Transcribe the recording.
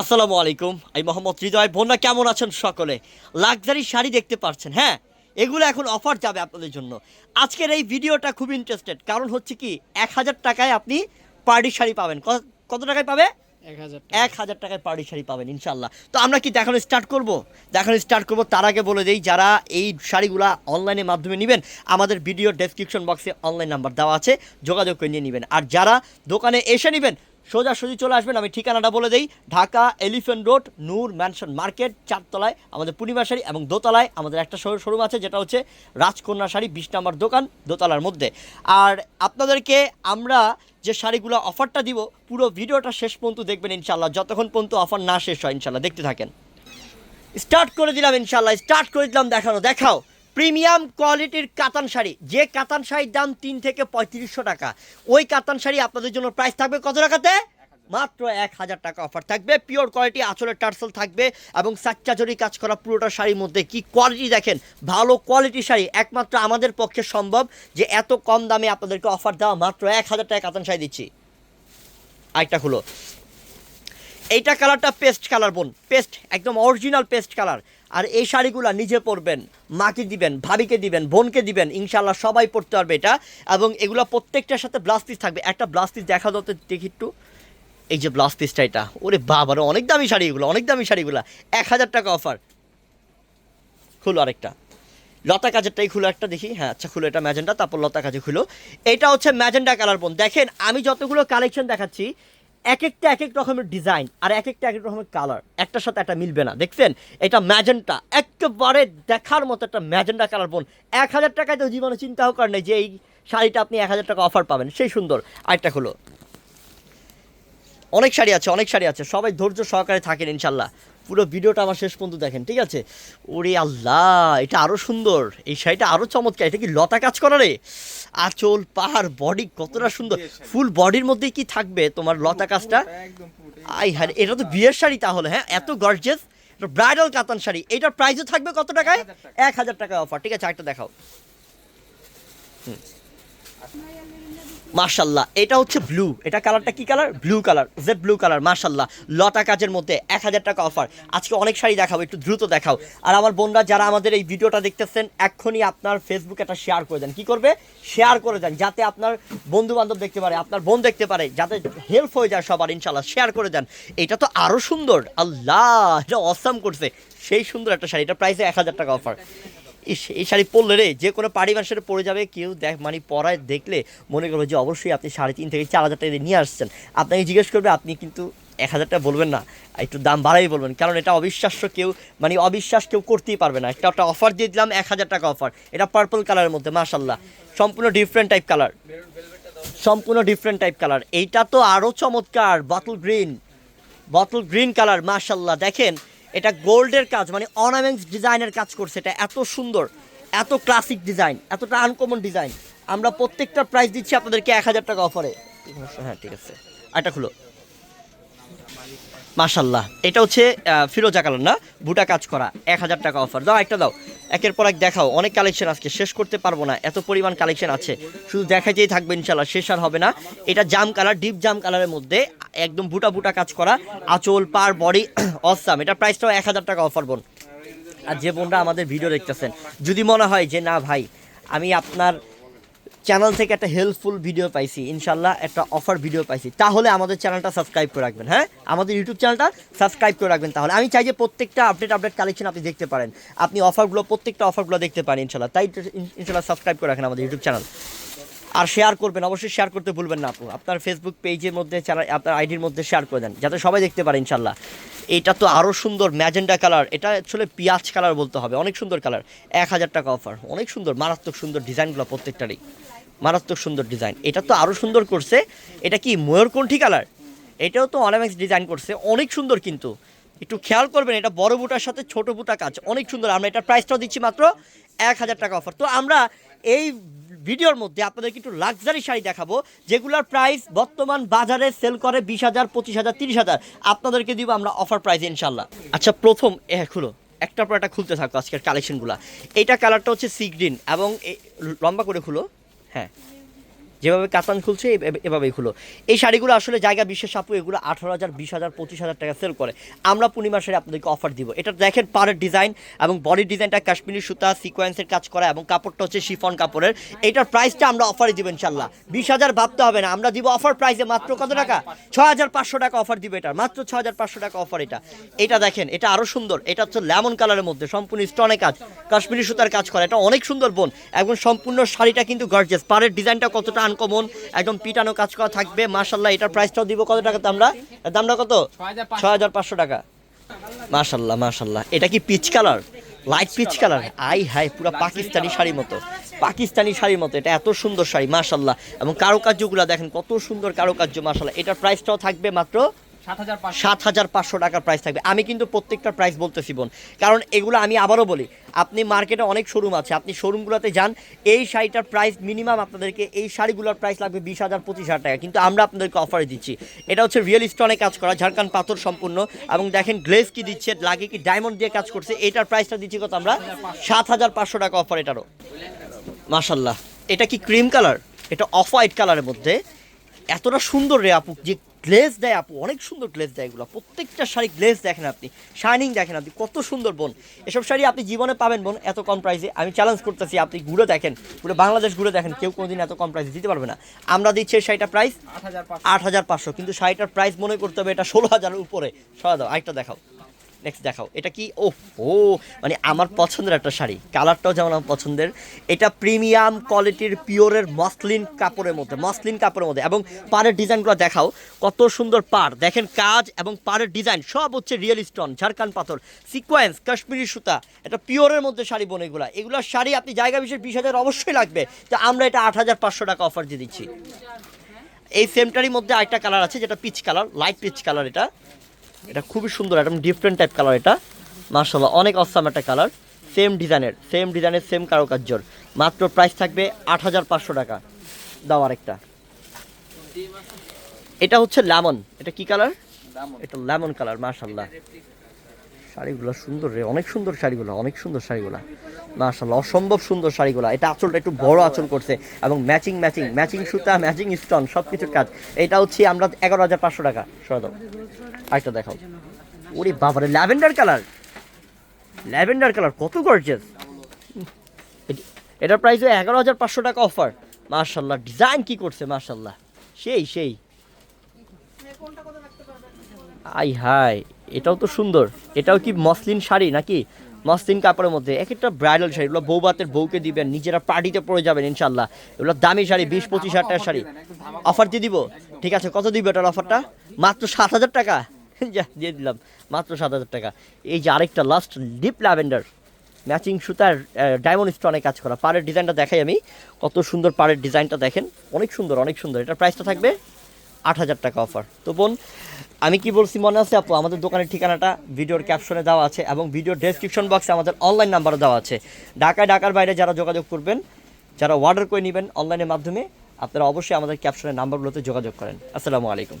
আসসালামু আলাইকুম। আমি মোহাম্মদ হৃদয় বোনরা কেমন আছেন সকলে? লাক্সারি শাড়ি দেখতে পাচ্ছেন হ্যাঁ? এগুলো এখন অফার যাবে আপনাদের জন্য। আজকের এই ভিডিওটা খুব ইন্টারেস্টেড কারণ হচ্ছে কি এক হাজার টাকায় আপনি পার্টি শাড়ি পাবেন। কত- টাকায় পাবে? এক হাজার এক হাজার টাকায় পার্টি শাড়ি পাবেন ইনশাল্লাহ তো আমরা কি দেখানো স্টার্ট করব? দেখানো স্টার্ট করব তার আগে বলে দিই যারা এই শাড়িগুলো অনলাইনের মাধ্যমে নেবেন আমাদের ভিডিও ডেসক্রিপশন বক্সে অনলাইন নাম্বার দেওয়া আছে যোগাযোগ করে নিয়ে নেবেন। আর যারা দোকানে এসে নেবেন সোজাসুজি চলে আসবেন। আমি ঠিকানাটা বলে দিই। Dhaka elephant road, Noor mansion market, চারতলায় আমাদের পূর্ণিমা শাড়ি এবং দোতলায় আমাদের একটা শোরুম আছে, যেটা হচ্ছে রাজকন্যা শাড়ি, বিশ নাম্বার দোকান দোতলার মধ্যে। আর আপনাদেরকে আমরা যে শাড়িগুলো অফারটা দিব, পুরো ভিডিওটা শেষ পর্যন্ত দেখবেন ইনশাল্লাহ যতক্ষণ পর্যন্ত অফার না শেষ হয় ইনশাল্লাহ দেখতে থাকেন। স্টার্ট করে দিলাম ইনশাল্লাহ স্টার্ট করে দিলাম। দেখানো, দেখাও। প্রিমিয়াম কোয়ালিটির কাতান শাড়ি। যে কাতান শাড়ির দাম তিন থেকে পঁয়ত্রিশশো টাকা, ওই কাতান শাড়ি আপনাদের জন্য প্রাইস থাকবে কত টাকাতে? মাত্র এক হাজার টাকা অফার থাকবে। পিওর কোয়ালিটি আঁচলের টার্সেল থাকবে এবং সাচ্চা জরি কাজ করা পুরোটা শাড়ির মধ্যে কি কোয়ালিটি দেখেন? ভালো কোয়ালিটি শাড়ি একমাত্র আমাদের পক্ষে সম্ভব যে এত কম দামে আপনাদেরকে অফার দেওয়া মাত্র এক হাজার টাকা কাতান শাড়ি দিচ্ছি। আরেকটা হলো এইটা কালারটা পেস্ট কালার বোন। পেস্ট একদম অরিজিনাল পেস্ট কালার আর এই শাড়িগুলো নিজে পরবেন, মাকে দিবেন, ভাবিকে দিবেন, বোনকে দিবেন ইনশাল্লাহ সবাই পরতে পারবে এটা। এবং এগুলো প্রত্যেকটার সাথে ব্লাউজ পিস থাকবে। একটা ব্লাউজ পিস দেখা দতে দেখি একটু। এই যে ব্লাউজ পিসটা এটা। ওরে বাবারে, অনেক দামি শাড়ি এগুলো, অনেক দামি শাড়িগুলো। এক হাজার টাকা অফার খুলো আরেকটা। লতা কাজেরটাই খুলো একটা দেখি। হ্যাঁ আচ্ছা খুলো এটা ম্যাজেন্ডা তারপর লতা কাজে খুলো। এটা হচ্ছে ম্যাজেন্ডা কালার বোন। দেখেন, আমি যতগুলো কালেকশন দেখাচ্ছি এক একটা এক এক রকমের ডিজাইন আর এক একটা এক এক রকমের কালার একটার সাথে একটা মিলবে না, দেখছেন? এটা ম্যাজেন্টা একেবারে দেখার মতো একটা ম্যাজেন্টা কালার বোন এক হাজার টাকায় তো জীবনে চিন্তাও করেন নাই যে এই শাড়িটা আপনি এক হাজার টাকা অফার পাবেন, সেই সুন্দর। আরেকটা খুলো। অনেক শাড়ি আছে, অনেক শাড়ি আছে, সবাই ধৈর্য সহকারে থাকেন ইনশাল্লাহ। পুরো ভিডিওটা আমার শেষ পর্যন্ত দেখেন ঠিক আছে? ওরে আল্লাহ এটা আরও সুন্দর। এই শাড়িটা আরও চমৎকার এটা কি লতা কাজ করা রে? আঁচল পাহাড় বডি কতটা সুন্দর। ফুল বডির মধ্যেই কি থাকবে তোমার লতা কাজটা? আই হ্যাঁ এটা তো বিয়ের শাড়ি তাহলে হ্যাঁ? এত গর্জেস ব্রাইডাল কাতান শাড়ি। এটার প্রাইসও থাকবে কত টাকায়? এক হাজার টাকা। অফার ঠিক আছে? একটা দেখাও। মার্শাল্লাহ এটা হচ্ছে ব্লু এটা কালারটা কি colour blue colour jade blue colour মার্শাল্লাহ লতা কাজের মধ্যে এক হাজার টাকা অফার আজকে অনেক শাড়ি দেখাবো, একটু দ্রুত দেখাও। আর আমার বোনরা যারা আমাদের এই ভিডিওটা দেখতেছেন, এক্ষুনি আপনার ফেসবুকে একটা শেয়ার করে দেন। কি করবে? শেয়ার করে দেন, যাতে আপনার বন্ধু বান্ধব দেখতে পারে, আপনার বোন দেখতে পারে, যাতে হেল্প হয়ে যায় সবার ইনশাল্লাহ শেয়ার করে দেন। এটা তো আরও সুন্দর। আল্লাহ, এটা অসাম করছে। সেই সুন্দর একটা শাড়ি। এটা প্রাইসে এক হাজার টাকা অফার এই শাড়ি পরলে রে, যে কোনো পাড়ি মানুষের পরে যাবে, কেউ দেখ মানে পরায় দেখলে মনে করবে যে অবশ্যই আপনি সাড়ে তিন থেকে চার হাজার টাকা নিয়ে আসছেন। আপনাকে জিজ্ঞেস করবে, আপনি কিন্তু এক হাজার টাকা বলবেন না। একটু দাম বাড়াই বলবেন, কারণ এটা অবিশ্বাস্য কেউ মানে অবিশ্বাস কেউ করতেই পারবে না। একটা একটা অফার দিয়ে দিলাম, এক হাজার টাকা অফার এটা পার্পল কালারের মধ্যে মাশাল্লাহ সম্পূর্ণ ডিফারেন্ট টাইপ কালার সম্পূর্ণ ডিফারেন্ট টাইপ কালার এইটা তো আরও চমৎকার bottle green bottle green colour মাশাল্লাহ দেখেন এটা গোল্ডের কাজ মানে অর্নামেন্টস ডিজাইনের কাজ করছে, এটা এত সুন্দর, এত ক্লাসিক ডিজাইন এতটা আনকমন ডিজাইন আমরা প্রত্যেকটা প্রাইস দিচ্ছি আপনাদেরকে এক হাজার টাকা অফারে হ্যাঁ ঠিক আছে। এটা খুলো। মাশাল্লাহ এটা হচ্ছে ফিরোজা কালার না? ভুটা কাজ করা, এক হাজার টাকা অফার দাও, একটা দাও। একের পর এক দেখাও। অনেক কালেকশন আজকে, শেষ করতে পারব না। এত পরিমাণ কালেকশন আছে। শুধু দেখাতেই থাকবে ইনশাল্লাহ শেষ আর হবে না। এটা জাম কালার, ডিপ জাম কালারের মধ্যে, একদম বুটা বুটা কাজ করা, আঁচল, পার বডি অসাম এটা প্রাইসটাও এক হাজার টাকা অফার বোন। আর যে বোনরা আমাদের ভিডিও দেখতেছেন, যদি মনে হয় যে, না ভাই, আমি আপনার চ্যানেল থেকে একটা হেল্পফুল ভিডিও পাইছি, ইনশাল্লাহ একটা অফার ভিডিও পাইছি। তাহলে আমাদের চ্যানেলটা সাবস্ক্রাইব করে রাখবেন হ্যাঁ? আমাদের ইউটিউব চ্যানেলটা সাবস্ক্রাইব করে রাখবেন তাহলে। আমি চাই যে প্রত্যেকটা আপডেট আপডেট কালেকশন আপনি দেখতে পারেন। আপনি অফারগুলো প্রত্যেকটা অফারগুলো দেখতে পারেন, ইনশাল্লাহ। তাই ইনশাল্লাহ সাবস্ক্রাইব করে রাখেন আমাদের ইউটিউব চ্যানেল আর শেয়ার করবেন, অবশ্যই শেয়ার করতে ভুলবেন না আপু। আপনার ফেসবুক পেজের মধ্যে আপনার আইডির মধ্যে শেয়ার করে দেন, যাতে সবাই দেখতে পারে, ইনশাল্লাহ। এটা তো আরও সুন্দর ম্যাজেন্ডা কালার এটা আসলে পিঁয়াজ কালার বলতে হবে, অনেক সুন্দর কালার এক হাজার টাকা অফার অনেক সুন্দর, মারাত্মক সুন্দর ডিজাইনগুলো প্রত্যেকটারই। মারাত্মক সুন্দর ডিজাইন এটা তো আরও সুন্দর করছে। এটা কি ময়ূরকণ্ঠী কালার? এটাও তো অনামেক্স ডিজাইন করছে। অনেক সুন্দর কিন্তু। একটু খেয়াল করবেন, এটা বড় বুটার সাথে ছোট বুটা কাজ। অনেক সুন্দর। আমরা এটার প্রাইসটাও দিচ্ছি মাত্র এক হাজার টাকা অফার তো আমরা এই ভিডিওর মধ্যে আপনাদেরকে একটু লাক্সারি শাড়ি দেখাবো, যেগুলোর প্রাইস বর্তমান বাজারে সেল করে বিশ হাজার, পঁচিশ হাজার, তিরিশ হাজার। আপনাদেরকে দিব আমরা অফার প্রাইস ইনশাল্লাহ আচ্ছা প্রথম, এ, খুলো। একটার পর একটা খুলতে থাকো আজকের কালেকশনগুলো এইটা কালারটা হচ্ছে সি গ্রিন এবং লম্বা করে খুলো। হ্যাঁ যেভাবে কাতান খুলছে এভাবেই খুলো। এই শাড়িগুলো আসলে জায়গা বিশেষ আপু, এগুলো আঠারো হাজার, বিশ হাজার, পঁচিশ হাজার টাকা সেল করে। আমরা পূর্ণিমা শাড়ি আপনাদেরকে অফার দিব। এটা দেখেন পাড়ের ডিজাইন এবং বডির ডিজাইনটা কাশ্মীরি সুতা সিকোয়েন্সের কাজ করা এবং কাপড়টা হচ্ছে শিফন কাপড়ের। এটার প্রাইসটা আমরা অফারে দিব ইনশাল্লাহ বিশ হাজার ভাবতে হবে না। আমরা দিব অফার প্রাইসে মাত্র কত টাকা? ছ হাজার পাঁচশো টাকা অফার দিব এটা। মাত্র ছ হাজার পাঁচশো টাকা অফার এটা। এটা দেখেন, এটা আরও সুন্দর। এটা হচ্ছে লেমন কালারের মধ্যে। সম্পূর্ণ স্টনে কাজ। কাশ্মীরি সুতার কাজ করা। এটা অনেক সুন্দর বোন। এবং সম্পূর্ণ শাড়িটা কিন্তু গর্জেস পাড়ের ডিজাইনটা কতটা আনকমন একদম পিটানো কাজ করা থাকবে। মার্শাল্লাহ এটার প্রাইসটাও দিব কত টাকাতে আমরা? দামটা কত? ছয় হাজার পাঁচশো টাকা। মার্শাল্লাহ মার্শাল্লাহ এটা কি peach colour light peach colour I হাই পুরো পাকিস্তানি শাড়ির মতো। পাকিস্তানি শাড়ির মতো, এটা এত সুন্দর শাড়ি মার্শাল্লাহ এবং কারুকার্যগুলো দেখেন, কত সুন্দর কারুকার্য মার্শাল্লাহ এটার প্রাইসটাও থাকবে মাত্র সাত হাজার পাঁচশো। টাকার প্রাইস থাকবে। আমি কিন্তু প্রত্যেকটা প্রাইস বলতেছি বোন। কারণ এগুলো আমি আবারও বলি আপনি মার্কেটে অনেক শোরুম আছে। আপনি শোরুমগুলোতে যান এই শাড়িটার প্রাইস মিনিমাম আপনাদেরকে এই শাড়িগুলোর প্রাইস লাগবে বিশ হাজার পঁচিশ হাজার টাকা। কিন্তু আমরা আপনাদেরকে অফারে দিচ্ছি। এটা হচ্ছে রিয়েল স্টোনে কাজ করা ঝাড়খান পাথর সম্পূর্ণ। এবং দেখেন গ্লেজ কি দিচ্ছে লাগে কি ডায়মন্ড দিয়ে কাজ করছে এটার প্রাইসটা দিচ্ছি কত আমরা? সাত হাজার পাঁচশো। টাকা অফার এটারও। মাশাল্লাহ এটা কি ক্রিম কালার এটা অফ হোয়াইট কালারের মধ্যে। এতটা সুন্দর রে আপু যে গ্লেজ দেয় আপু অনেক সুন্দর গ্লেজ দেয় এগুলো। প্রত্যেকটা শাড়ি গ্লেজ দেখেন আপনি শাইনিং দেখেন আপনি কত সুন্দর বোন। এসব শাড়ি আপনি জীবনে পাবেন বোন এত কম প্রাইসে আমি চ্যালেঞ্জ করতেছি আপনি ঘুরে দেখেন পুরো বাংলাদেশ ঘুরে দেখেন কেউ কোনোদিন এত কম প্রাইসে দিতে পারবে না। আমরা দিচ্ছি এই শাড়িটার প্রাইস আট হাজার পাঁচশো। কিন্তু শাড়িটার প্রাইস মনে করতে হবে এটা ষোলো হাজারের উপরে। সরা দাও আরেকটা দেখাও। নেক্সট দেখাও। এটা কি? ও ও মানে আমার পছন্দের একটা শাড়ি। কালারটাও যেমন আমার পছন্দের। এটা প্রিমিয়াম কোয়ালিটির পিওরের মসলিন কাপড়ের মধ্যে মসলিন কাপড়ের মধ্যে। এবং পাড়ের ডিজাইনগুলো দেখাও। কত সুন্দর পাড়। দেখেন কাজ এবং পাড়ের ডিজাইন সব হচ্ছে রিয়েল স্টোন ঝাড়খান পাথর সিকোয়েন্স কাশ্মীরি সুতা। এটা পিওরের মধ্যে শাড়ি বোন এগুলা। এগুলো শাড়ি আপনি জায়গা বিশেষ বিশ হাজার অবশ্যই লাগবে। তো আমরা এটা আট হাজার পাঁচশো টাকা অফার দিয়ে দিচ্ছি। এই সেমটারই মধ্যে আরেকটা কালার আছে, যেটা peach colour light peach colour এটা। এটা খুবই সুন্দর একদম ডিফারেন্ট টাইপ কালার এটা। মার্শাল্লাহ অনেক অসাম একটা কালার সেম ডিজাইনের সেম ডিজাইনের সেম কারুকার্যর। মাত্র প্রাইস থাকবে আট হাজার পাঁচশো টাকা। দাও আরেকটা। এটা হচ্ছে লেমন এটা কি কালার এটা লেমন কালার মার্শাল্লাহ শাড়িগুলো সুন্দর রে, অনেক সুন্দর শাড়িগুলো, অনেক সুন্দর শাড়িগুলো। মার্শাল্লাহ অসম্ভব সুন্দর শাড়িগুলো। এটা আঁচলটা একটু বড় আঁচল করছে এবং ম্যাচিং ম্যাচিং ম্যাচিং সুতা ম্যাচিং স্টোন সব কিছুর কাজ। এটা হচ্ছে আমরা এগারো হাজার পাঁচশো টাকা। সরে দাও। আরেকটা দেখাও। ওরে বাবারে, ল্যাভেন্ডার কালার। ল্যাভেন্ডার কালার, কত গর্জিয়াস এটার প্রাইস এগারো হাজার পাঁচশো টাকা অফার মার্শাল্লাহ ডিজাইন কি করছে মার্শাল্লাহ সেই সেই। আই হাই এটাও তো সুন্দর। এটাও কি মসলিন শাড়ি নাকি? মসলিন কাপড়ের মধ্যে। এক একটা ব্রাইডাল শাড়ি, এগুলো বৌবাতের বউকে দিবেন, নিজেরা পার্টিতে পরে যাবেন ইনশাল্লাহ এগুলো দামি শাড়ি, বিশ পঁচিশ হাজার টাকার শাড়ি। অফার দিয়ে দিব? ঠিক আছে, কত দিব এটার অফারটা মাত্র সাত হাজার টাকা? যা, দিয়ে দিলাম। মাত্র সাত হাজার টাকা। এই যে আরেকটা লাস্ট ডিপ ল্যাভেন্ডার ম্যাচিং সুতার ডায়মন্ড স্টোনে কাজ করা। পাড়ের ডিজাইনটা দেখাই আমি। কত সুন্দর পাড়ের ডিজাইনটা দেখেন। অনেক সুন্দর অনেক সুন্দর। এটার প্রাইসটা থাকবে আট হাজার টাকা অফার তো বোন, আমি কি বলছি মনে আছে আপু? আমাদের দোকানের ঠিকানাটা ভিডিওর ক্যাপশনে দেওয়া আছে এবং ভিডিওর ডেসক্রিপশন বক্সে আমাদের অনলাইন নাম্বারও দেওয়া আছে। ঢাকায়, ঢাকার বাইরে যারা যোগাযোগ করবেন, যারা অর্ডার করে নেবেন অনলাইনের মাধ্যমে, আপনারা অবশ্যই আমাদের ক্যাপশনের নাম্বারগুলোতে যোগাযোগ করেন। আসসালামু আলাইকুম।